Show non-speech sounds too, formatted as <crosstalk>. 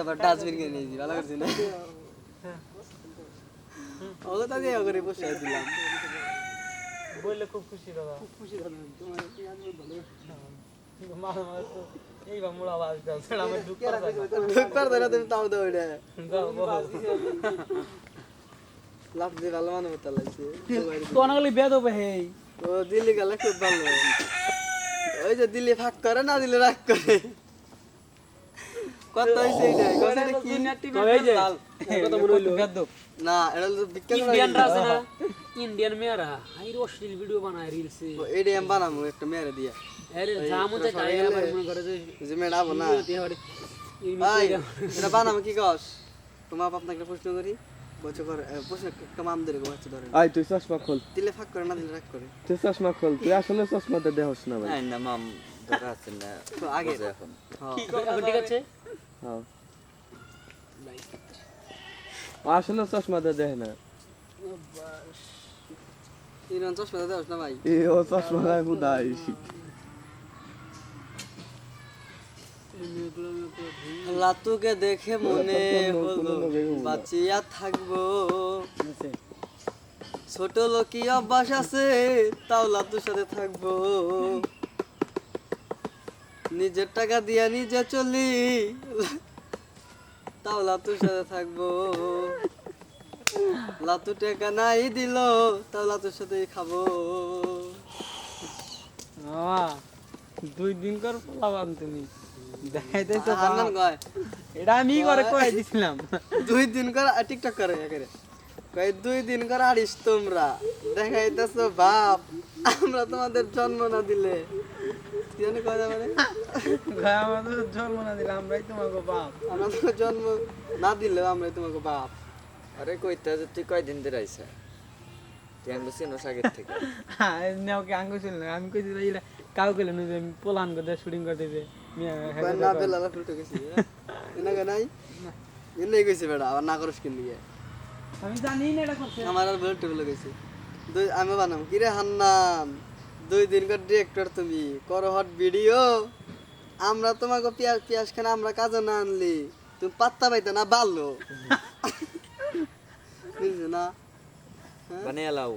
আবার ডাস্টবিন কিনে নিয়েছি ভালো করছি না ওকে তো দিয়ে করে বসে দিলাম বললে খুব খুশি দাদা খুশি হলাম তোমার মাঝে মাঝে তো এইবার মোড়া আওয়াজ দাও সেটা আমার ঢুকতে পারে না। ঢুক পারতো না তুমি তাও দাও এটা দাও, বলো। লাভ দিয়ে ভালো মানে মতো লাগছে অনেকগুলি বেদ হবে হেই ও দিল্লি গেলে খুব ভালো ওই যে দিল্লি ফাঁক করে না দিলে রাগ করে কত হয়েছে এইটা কত এটা কি এই যে? কত মনে হইল না এটা তো বিজ্ঞান ইন্ডিয়ানরা আছে না? ইন্ডিয়ান মেয়েরা হাই অশ্লীল ভিডিও বানায় রিলসে এইটা আমি বানাবো একটা মেয়েরে দিয়া। আরে যা তাই আবার মনে করে যে যে মেয়েটা আবো না ভাই এটা বানাবো কি কস? তোমার বাপ আপনাকে প্রশ্ন করি? বলছে করে প্রশ্ন একটা মাম ধরে বাচ্চা ধরে আই তুই চশমা খোল। দিলে ফাঁক করে না দিলে রাগ করে। তুই চশমা খোল তুই আসলে চশমাতে দেহস না ভাই। না মাম ধরা আছে না। তো আগে এখন। এখন ঠিক আছে? হ্যাঁ। আসলে না। চশমা দেওয়াস না ভাই? ও চশমা গায়ে বুদাই লাতুকে দেখে মনে হলো বাঁচিয়া থাকব। ছোট লোকই অভ্যাস আছে তাও লাতুর সাথে থাকব। নিজের টাকা দিয়া নিজে চলি। তাও লাতুর সাথে থাকব। লাতু টাকা নাই দিল তাও লাতুর সাথেই খাব। দুই দিন কর পোলাবান তুমি দেখাইতেছো হান্নান কয়? এটা আমি করে কই দিছিলাম। দুই দিন কর টিকটক করে একেরে কই দুই দিন কর আড়িস তোমরা। দেখাইতেছো বাপ আমরা তোমাদের জন্ম না দিলে। জানি কয় যাবে ভাই আমাদের জন্ম না দিলে আমরাই তোমাকে বাপ। জন্ম না তোমাকে বাপ। আরে কইতা যে তুই কয়দিন ধরে আইসা তুই আঙ্গু চিনোস আগের থেকে। হ্যাঁ নেও আঙ্গু ছিল না আমি কইছি এটা কাউ কইলে না যে পোলান করতে শুটিং করতে যে না পেলে আবার ফুলটে গেছি এনাকে নাই? বেড়া না করস কিন আমি জানি না এটা করছে আমার আর বেলটে বলে গেছি। দুই আমি বানাম। কি রে হান্নান? দুই দিন করে ডিরেক্টর তুমি। করো হট ভিডিও আমরা তোমাকে পিয়াজ পেঁয়াজ খানে আমরা কাজে না আনলি। তুমি পাত্তা পাইতে না বাড়লো <laughs> বুঝছ না? বানিয়ে লাও।